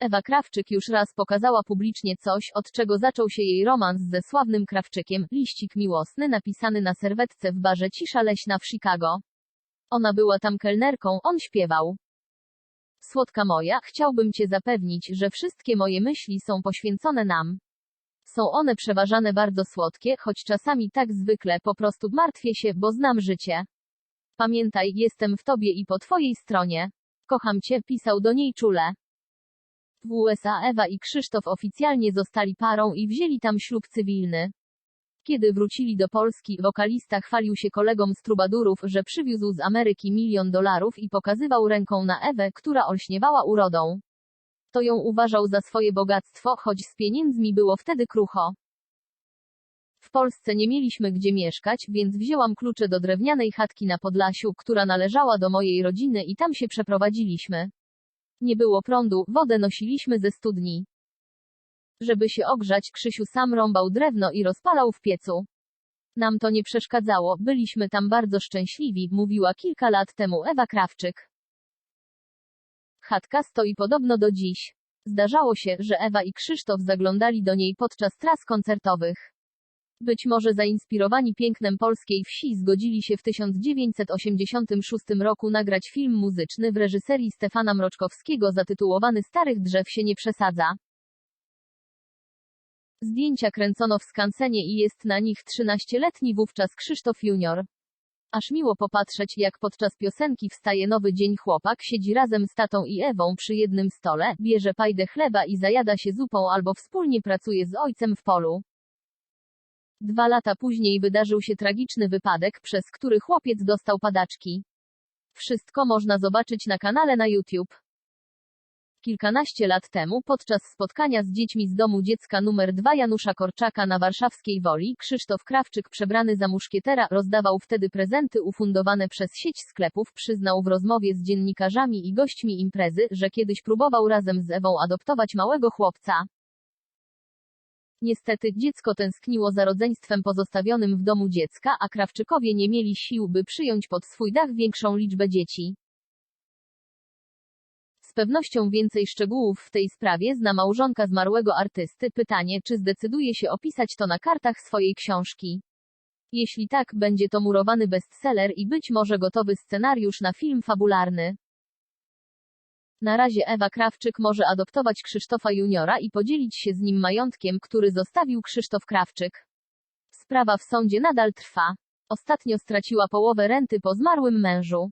Ewa Krawczyk już raz pokazała publicznie coś, od czego zaczął się jej romans ze sławnym Krawczykiem, liścik miłosny napisany na serwetce w barze Cisza Leśna w Chicago. Ona była tam kelnerką, on śpiewał. Słodka moja, chciałbym cię zapewnić, że wszystkie moje myśli są poświęcone nam. Są one przeważane bardzo słodkie, choć czasami tak zwykle po prostu martwię się, bo znam życie. Pamiętaj, jestem w tobie i po twojej stronie. Kocham cię, pisał do niej czule. W USA Ewa i Krzysztof oficjalnie zostali parą i wzięli tam ślub cywilny. Kiedy wrócili do Polski, wokalista chwalił się kolegom z trubadurów, że przywiózł z Ameryki milion dolarów i pokazywał ręką na Ewę, która olśniewała urodą. To ją uważał za swoje bogactwo, choć z pieniędzmi było wtedy krucho. W Polsce nie mieliśmy gdzie mieszkać, więc wzięłam klucze do drewnianej chatki na Podlasiu, która należała do mojej rodziny i tam się przeprowadziliśmy. Nie było prądu, wodę nosiliśmy ze studni. Żeby się ogrzać, Krzysiu sam rąbał drewno i rozpalał w piecu. Nam to nie przeszkadzało, byliśmy tam bardzo szczęśliwi, mówiła kilka lat temu Ewa Krawczyk. Chatka stoi podobno do dziś. Zdarzało się, że Ewa i Krzysztof zaglądali do niej podczas tras koncertowych. Być może zainspirowani pięknem polskiej wsi zgodzili się w 1986 roku nagrać film muzyczny w reżyserii Stefana Mroczkowskiego zatytułowany Starych drzew się nie przesadza. Zdjęcia kręcono w skansenie i jest na nich 13-letni wówczas Krzysztof Junior. Aż miło popatrzeć, jak podczas piosenki wstaje nowy dzień chłopak siedzi razem z tatą i Ewą przy jednym stole, bierze pajdę chleba i zajada się zupą albo wspólnie pracuje z ojcem w polu. Dwa lata później wydarzył się tragiczny wypadek, przez który chłopiec dostał padaczki. Wszystko można zobaczyć na kanale na YouTube. Kilkanaście lat temu, podczas spotkania z dziećmi z domu dziecka numer 2 Janusza Korczaka na warszawskiej Woli, Krzysztof Krawczyk przebrany za muszkietera rozdawał wtedy prezenty ufundowane przez sieć sklepów, przyznał w rozmowie z dziennikarzami i gośćmi imprezy, że kiedyś próbował razem z Ewą adoptować małego chłopca. Niestety, dziecko tęskniło za rodzeństwem pozostawionym w domu dziecka, a Krawczykowie nie mieli sił, by przyjąć pod swój dach większą liczbę dzieci. Z pewnością więcej szczegółów w tej sprawie zna małżonka zmarłego artysty. Pytanie, czy zdecyduje się opisać to na kartach swojej książki. Jeśli tak, będzie to murowany bestseller i być może gotowy scenariusz na film fabularny. Na razie Ewa Krawczyk może adoptować Krzysztofa Juniora i podzielić się z nim majątkiem, który zostawił Krzysztof Krawczyk. Sprawa w sądzie nadal trwa. Ostatnio straciła połowę renty po zmarłym mężu.